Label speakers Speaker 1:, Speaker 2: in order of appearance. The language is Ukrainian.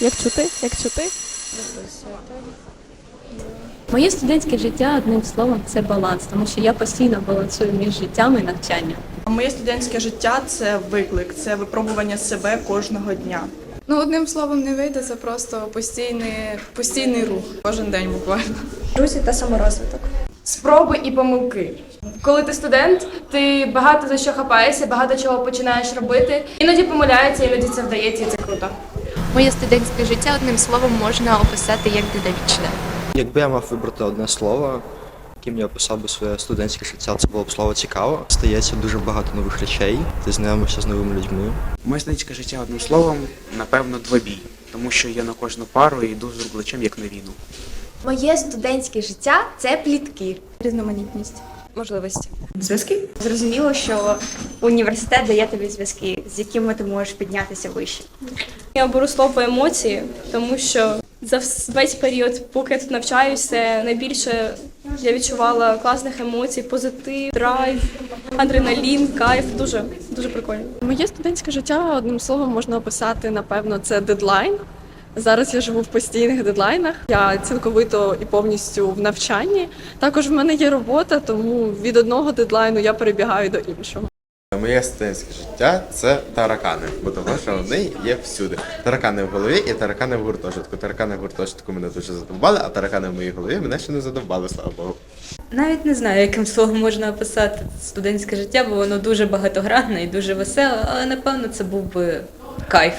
Speaker 1: Як чути? Як чути?
Speaker 2: Моє студентське життя одним словом це баланс, тому що я постійно балансую між життям і навчанням.
Speaker 3: Моє студентське життя це виклик, це випробування себе кожного дня.
Speaker 4: Ну, одним словом, не вийде, це просто постійний, постійний рух. Кожен день буквально.
Speaker 1: Друзі та саморозвиток.
Speaker 5: Спроби і помилки. Коли ти студент, ти багато за що хапаєшся, багато чого починаєш робити. Іноді помиляється, іноді це вдається, і це круто.
Speaker 6: Моє студентське життя одним словом можна описати як динамічне.
Speaker 7: Якби я мав вибрати одне слово, яким я описав би своє студентське життя, це було б слово цікаво. Стається дуже багато нових речей, ти знайомишся з новими людьми.
Speaker 8: Моє студентське життя одним словом, напевно, двобій, тому що я на кожну пару йду з рублачем як на війну.
Speaker 9: Моє студентське життя це плітки.
Speaker 1: Різноманітність.
Speaker 9: Можливості.
Speaker 3: Зв'язки?
Speaker 9: Зрозуміло, що університет дає тобі зв'язки, з якими ти можеш піднятися вище.
Speaker 1: Я беру слово емоції, тому що за весь період, поки я тут навчаюся, найбільше я відчувала класних емоцій, позитив, драйв, адреналін, кайф. Дуже дуже прикольно.
Speaker 10: Моє студентське життя одним словом можна описати, напевно, це дедлайн. Зараз я живу в постійних дедлайнах. Я цілковито і повністю в навчанні. Також в мене є робота, тому від одного дедлайну я перебігаю до іншого.
Speaker 11: Моє студентське життя це таракани, бо тому що вони є всюди. Таракани в голові і таракани в гуртожитку. Таракани в гуртожитку мене дуже задовбали, а таракани в моїй голові мене ще не задовбали, слава Богу.
Speaker 2: Навіть не знаю, яким словом можна описати студентське життя, бо воно дуже багатогранне і дуже веселе, але напевно це був би кайф.